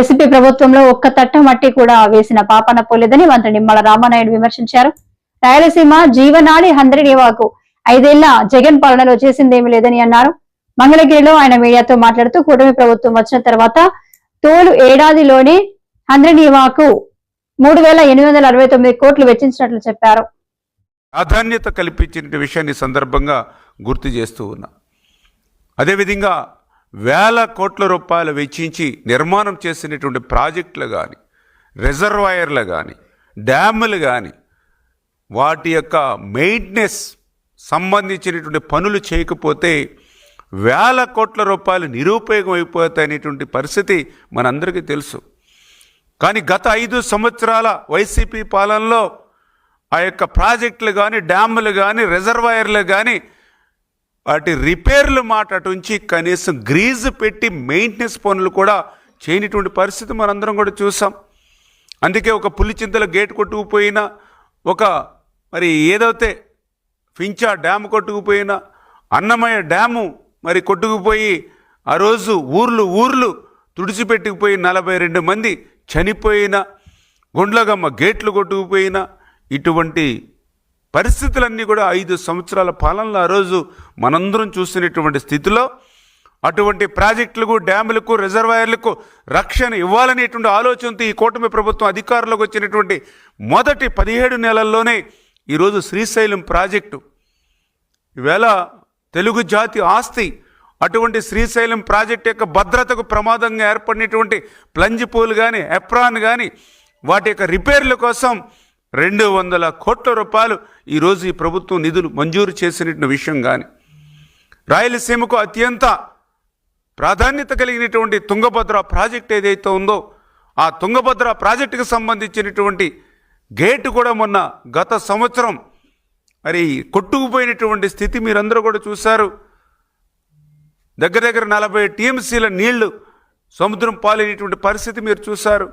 SP ప్రభుత్వంలో ఒక్క తట్ట మట్టి కూడా వేసిన పాపన పోలేదని మంత్రి నిమ్మల రామానాయుడు విమర్శించారు. రాయలసీమ జీవనాడి హంద్రినివాకు ఐదేళ్ళ జగన్ పాలనలో చేసిందేమీ లేదని అన్నారు. మంగళగిరిలో ఆయన మీడియాతో మాట్లాడుతూ కూటమి ప్రభుత్వం వచ్చిన తర్వాత తోలు ఏడాదిలోనే హంద్రినివాకు మూడు వేల ఎనిమిది వందల అరవై తొమ్మిది కోట్లు వెచ్చించినట్లు చెప్పారు. ప్రాధాన్యత కల్పించిన విషయాన్ని సందర్భంగా గుర్తు చేస్తూ ఉన్నా. అదేవిధంగా వేల కోట్ల రూపాయలు వెచ్చించి నిర్మాణం చేసినటువంటి ప్రాజెక్టులు కానీ రిజర్వాయర్లు కానీ డ్యాములు కానీ వాటి యొక్క మెయింటెనెన్స్ సంబంధించినటువంటి పనులు చేయకపోతే వేల కోట్ల రూపాయలు నిరుపయోగం అయిపోతాయనేటువంటి పరిస్థితి మనందరికీ తెలుసు. కానీ గత ఐదు సంవత్సరాల వైసీపీ పాలనలో ఆ యొక్క ప్రాజెక్టులు కానీ డ్యాములు కానీ రిజర్వాయర్లు కానీ వాటి రిపేర్లు మాట అటుంచి కనీసం గ్రీజు పెట్టి మెయింటెనెన్స్ పనులు కూడా చేయనటువంటి పరిస్థితి మనందరం కూడా చూసాం. అందుకే ఒక పులిచింతల గేట్ కొట్టుకుపోయినా ఒక మరి ఏదైతే ఫించా డ్యామ్ కొట్టుకుపోయినా అన్నమయ్య డ్యాము మరి కొట్టుకుపోయి ఆ రోజు ఊర్లు ఊర్లు తుడిచిపెట్టుకుపోయి నలభై రెండు మంది చనిపోయిన గుండ్లగమ్మ గేట్లు కొట్టుకుపోయిన ఇటువంటి పరిస్థితులన్నీ కూడా ఐదు సంవత్సరాల పాలనలో ఆ రోజు మనందరం చూసినటువంటి స్థితిలో అటువంటి ప్రాజెక్టులకు డ్యాములకు రిజర్వాయర్లకు రక్షణ ఇవ్వాలనేటువంటి ఆలోచనతో ఈ కూటమి ప్రభుత్వం అధికారంలోకి వచ్చినటువంటి మొదటి పదిహేడు నెలల్లోనే ఈరోజు శ్రీశైలం ప్రాజెక్టు. ఈవేళ తెలుగు జాతి ఆస్తి అటువంటి శ్రీశైలం ప్రాజెక్ట్ యొక్క భద్రతకు ప్రమాదంగా ఏర్పడినటువంటి ప్లంజ్ పూల్ కానీ ఎప్రాన్ కానీ వాటి యొక్క రిపేర్ల కోసం రెండు వందల కోట్ల రూపాయలు ఈరోజు ఈ ప్రభుత్వం నిధులు మంజూరు చేసిన విషయం కానీ రాయలసీమకు అత్యంత ప్రాధాన్యత కలిగినటువంటి తుంగభద్ర ప్రాజెక్ట్ ఏదైతే ఉందో ఆ తుంగభద్ర ప్రాజెక్టుకు సంబంధించినటువంటి గేటు కూడా మొన్న గత సంవత్సరం మరి కొట్టుకుపోయినటువంటి స్థితి మీరందరూ కూడా చూశారు. దగ్గర దగ్గర నలభై టీఎంసీల నీళ్ళు సముద్రం పాలైనటువంటి పరిస్థితి మీరు చూశారు.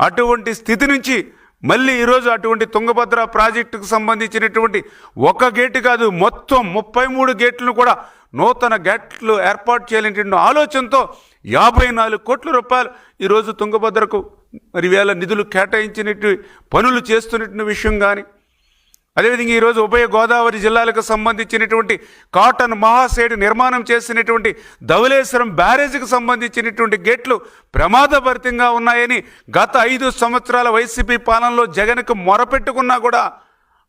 అటువంటి స్థితి నుంచి మళ్ళీ ఈరోజు అటువంటి తుంగభద్ర ప్రాజెక్టుకు సంబంధించినటువంటి ఒక గేటు కాదు మొత్తం ముప్పై మూడు గేట్లను కూడా నూతన గేట్లు ఏర్పాటు చేయాలనేటువంటి ఆలోచనతో యాభై నాలుగు కోట్ల రూపాయలు ఈరోజు తుంగభద్రకు మరి వేల నిధులు కేటాయించినట్టు పనులు చేస్తున్నట్టు విషయం కానీ అదేవిధంగా ఈరోజు ఉభయ గోదావరి జిల్లాలకు సంబంధించినటువంటి కాటన్ మహాసేడు నిర్మాణం చేసినటువంటి ధవలేశ్వరం బ్యారేజీకి సంబంధించినటువంటి గేట్లు ప్రమాదభరితంగా ఉన్నాయని గత ఐదు సంవత్సరాల వైసీపీ పాలనలో జగన్కు మొరపెట్టుకున్నా కూడా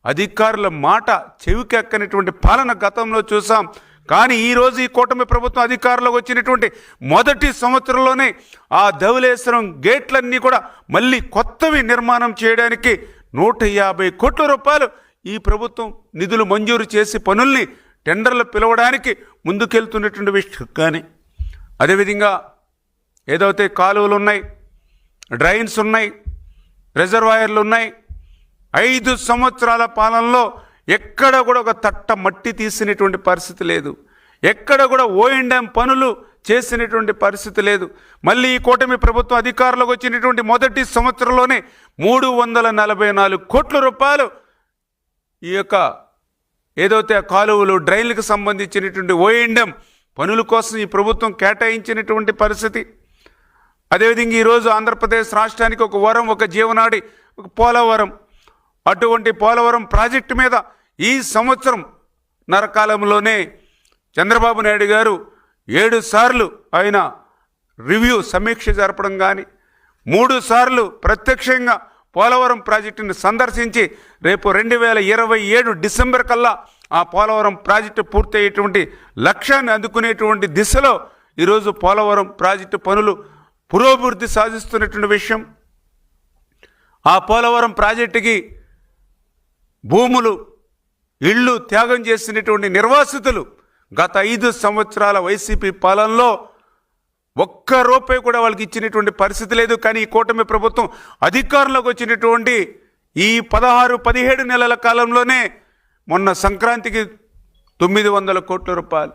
అధికారుల మాట చెవికెక్కనటువంటి పాలన గతంలో చూసాం. కానీ ఈరోజు ఈ కూటమి ప్రభుత్వం అధికారంలోకి వచ్చినటువంటి మొదటి సంవత్సరంలోనే ఆ ధవలేశ్వరం గేట్లన్నీ కూడా మళ్ళీ కొత్తవి నిర్మాణం చేయడానికి నూట యాభై కోట్ల రూపాయలు ఈ ప్రభుత్వం నిధులు మంజూరు చేసి పనుల్ని టెండర్లు పిలవడానికి ముందుకెళ్తున్నటువంటి విషయం. కానీ అదేవిధంగా ఏదైతే కాలువలు ఉన్నాయి డ్రైన్స్ ఉన్నాయి రిజర్వాయర్లు ఉన్నాయి ఐదు సంవత్సరాల పాలనలో ఎక్కడ కూడా ఒక తట్ట మట్టి తీసినటువంటి పరిస్థితి లేదు. ఎక్కడ కూడా ఓఎండ్ఎం పనులు చేసినటువంటి పరిస్థితి లేదు. మళ్ళీ ఈ కూటమి ప్రభుత్వం అధికారంలోకి వచ్చినటువంటి మొదటి సంవత్సరంలోనే మూడు వందల నలభై నాలుగు కోట్ల రూపాయలు ఈ యొక్క ఏదైతే కాలువలు డ్రైన్లకు సంబంధించినటువంటి ఓఎండం పనుల కోసం ఈ ప్రభుత్వం కేటాయించినటువంటి పరిస్థితి. అదేవిధంగా ఈరోజు ఆంధ్రప్రదేశ్ రాష్ట్రానికి ఒక వరం ఒక జీవనాడి ఒక పోలవరం. అటువంటి పోలవరం ప్రాజెక్టు మీద ఈ సంవత్సరం నరకాలంలోనే చంద్రబాబు నాయుడు గారు ఏడు సార్లు ఆయన రివ్యూ సమీక్ష జరపడం కానీ మూడు సార్లు ప్రత్యక్షంగా పోలవరం ప్రాజెక్టును సందర్శించి రేపు రెండు వేల ఇరవై ఏడు డిసెంబర్ కల్లా ఆ పోలవరం ప్రాజెక్టు పూర్తయ్యేటువంటి లక్ష్యాన్ని అందుకునేటువంటి దిశలో ఈరోజు పోలవరం ప్రాజెక్టు పనులు పురోభివృద్ధి సాధిస్తున్నటువంటి విషయం. ఆ పోలవరం ప్రాజెక్టుకి భూములు ఇళ్ళు త్యాగం చేసినటువంటి నిర్వాసితులు గత ఐదు సంవత్సరాల వైసీపీ పాలనలో ఒక్క రూపాయి కూడా వాళ్ళకి ఇచ్చినటువంటి పరిస్థితి లేదు. కానీ ఈ కూటమి ప్రభుత్వం అధికారంలోకి వచ్చినటువంటి ఈ పదహారు పదిహేడు నెలల కాలంలోనే మొన్న సంక్రాంతికి తొమ్మిది వందల కోట్ల రూపాయలు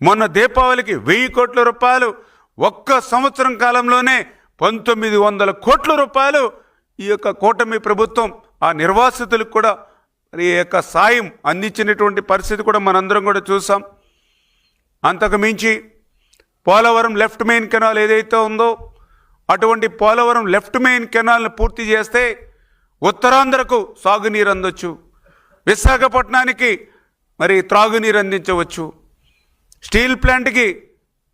మొన్న దీపావళికి వెయ్యి కోట్ల రూపాయలు ఒక్క సంవత్సరం కాలంలోనే పంతొమ్మిది వందల కోట్ల రూపాయలు ఈ యొక్క కూటమి ప్రభుత్వం ఆ నిర్వాసితులకు కూడా మరి ఈ యొక్క సాయం అందించినటువంటి పరిస్థితి కూడా మనందరం కూడా చూసాం. అంతకు మించి పోలవరం లెఫ్ట్ మెయిన్ కెనాల్ ఏదైతే ఉందో అటువంటి పోలవరం లెఫ్ట్ మెయిన్ కెనాల్ను పూర్తి చేస్తే ఉత్తరాంధ్రకు సాగునీరు అందొచ్చు. విశాఖపట్నానికి మరి త్రాగునీరు అందించవచ్చు. స్టీల్ ప్లాంట్కి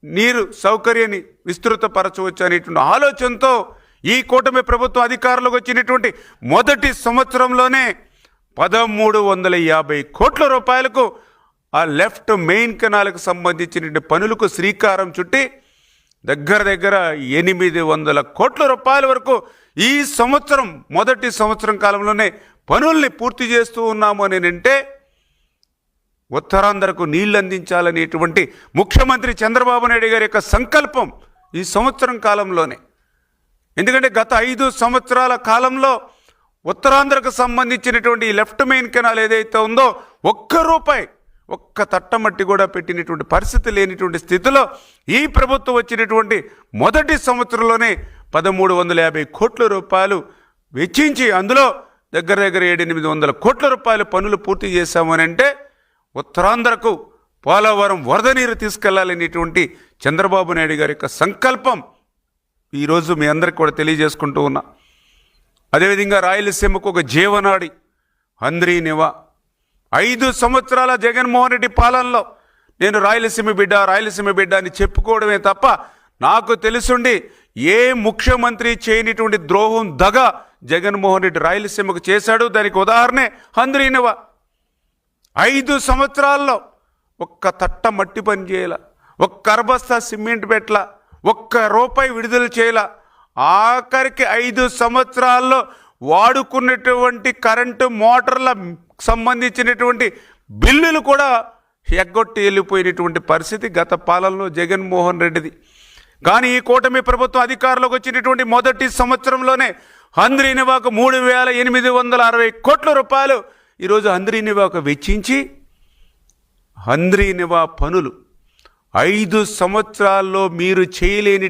నీరు సౌకర్యాన్ని విస్తృతపరచవచ్చు అనేటువంటి ఆలోచనతో ఈ కూటమి ప్రభుత్వం అధికారంలోకి వచ్చినటువంటి మొదటి సంవత్సరంలోనే పదమూడు వందల యాభై కోట్ల రూపాయలకు ఆ లెఫ్ట్ మెయిన్ కెనాల్కి సంబంధించిన పనులకు శ్రీకారం చుట్టి దగ్గర దగ్గర ఎనిమిది వందల కోట్ల రూపాయల వరకు ఈ సంవత్సరం మొదటి సంవత్సరం కాలంలోనే పనుల్ని పూర్తి చేస్తూ ఉన్నాము అని అంటే ఉత్తరాంధ్రకు నీళ్ళు అందించాలనేటువంటి ముఖ్యమంత్రి చంద్రబాబు నాయుడు గారి యొక్క సంకల్పం ఈ సంవత్సరం కాలంలోనే. ఎందుకంటే గత ఐదు సంవత్సరాల కాలంలో ఉత్తరాంధ్రకు సంబంధించినటువంటి లెఫ్ట్ మెయిన్ కెనాల్ ఏదైతే ఉందో ఒక్క రూపాయి ఒక్క తట్టమట్టి కూడా పెట్టినటువంటి పరిస్థితి లేనిటువంటి స్థితిలో ఈ ప్రభుత్వం వచ్చినటువంటి మొదటి సంవత్సరంలోనే పదమూడు వందల యాభై కోట్ల రూపాయలు వెచ్చించి అందులో దగ్గర దగ్గర ఏడెనిమిది వందల కోట్ల రూపాయలు పనులు పూర్తి చేశామని అంటే ఉత్తరాంధ్రకు పోలవరం వరద నీరు తీసుకెళ్ళాలనేటువంటి చంద్రబాబు నాయుడు గారి యొక్క సంకల్పం ఈరోజు మీ అందరికి కూడా తెలియజేసుకుంటూ ఉన్నా. అదేవిధంగా రాయలసీమకు ఒక జీవనాడి హంద్రీ నివా ఐదు సంవత్సరాల జగన్మోహన్ రెడ్డి పాలనలో నేను రాయలసీమ బిడ్డ రాయలసీమ బిడ్డ అని చెప్పుకోవడమే తప్ప నాకు తెలుసుండి ఏ ముఖ్యమంత్రి చేయనిటువంటి ద్రోహం దగ జగన్మోహన్ రెడ్డి రాయలసీమకు చేశాడు? దానికి ఉదాహరణే హంద్రీనవ ఐదు సంవత్సరాల్లో ఒక్క తట్ట మట్టి పని చేయాల ఒక్క అరబస్తా సిమెంట్ పెట్టల ఒక్క రూపాయి విడుదల చేయాల. ఆఖరికి ఐదు సంవత్సరాల్లో వాడుకున్నటువంటి కరెంటు మోటార్ల సంబంధించినటువంటి బిల్లులు కూడా ఎగ్గొట్టి వెళ్ళిపోయినటువంటి పరిస్థితి గత పాలనలో జగన్మోహన్ రెడ్డిది. కానీ ఈ కూటమి ప్రభుత్వం అధికారంలోకి వచ్చినటువంటి మొదటి సంవత్సరంలోనే హంద్రీనివాకు మూడు వేల ఎనిమిది వందల అరవై కోట్ల రూపాయలు ఈరోజు హంద్రీనివాకు వెచ్చించి హంద్రీనివా పనులు ఐదు సంవత్సరాల్లో మీరు చేయలేని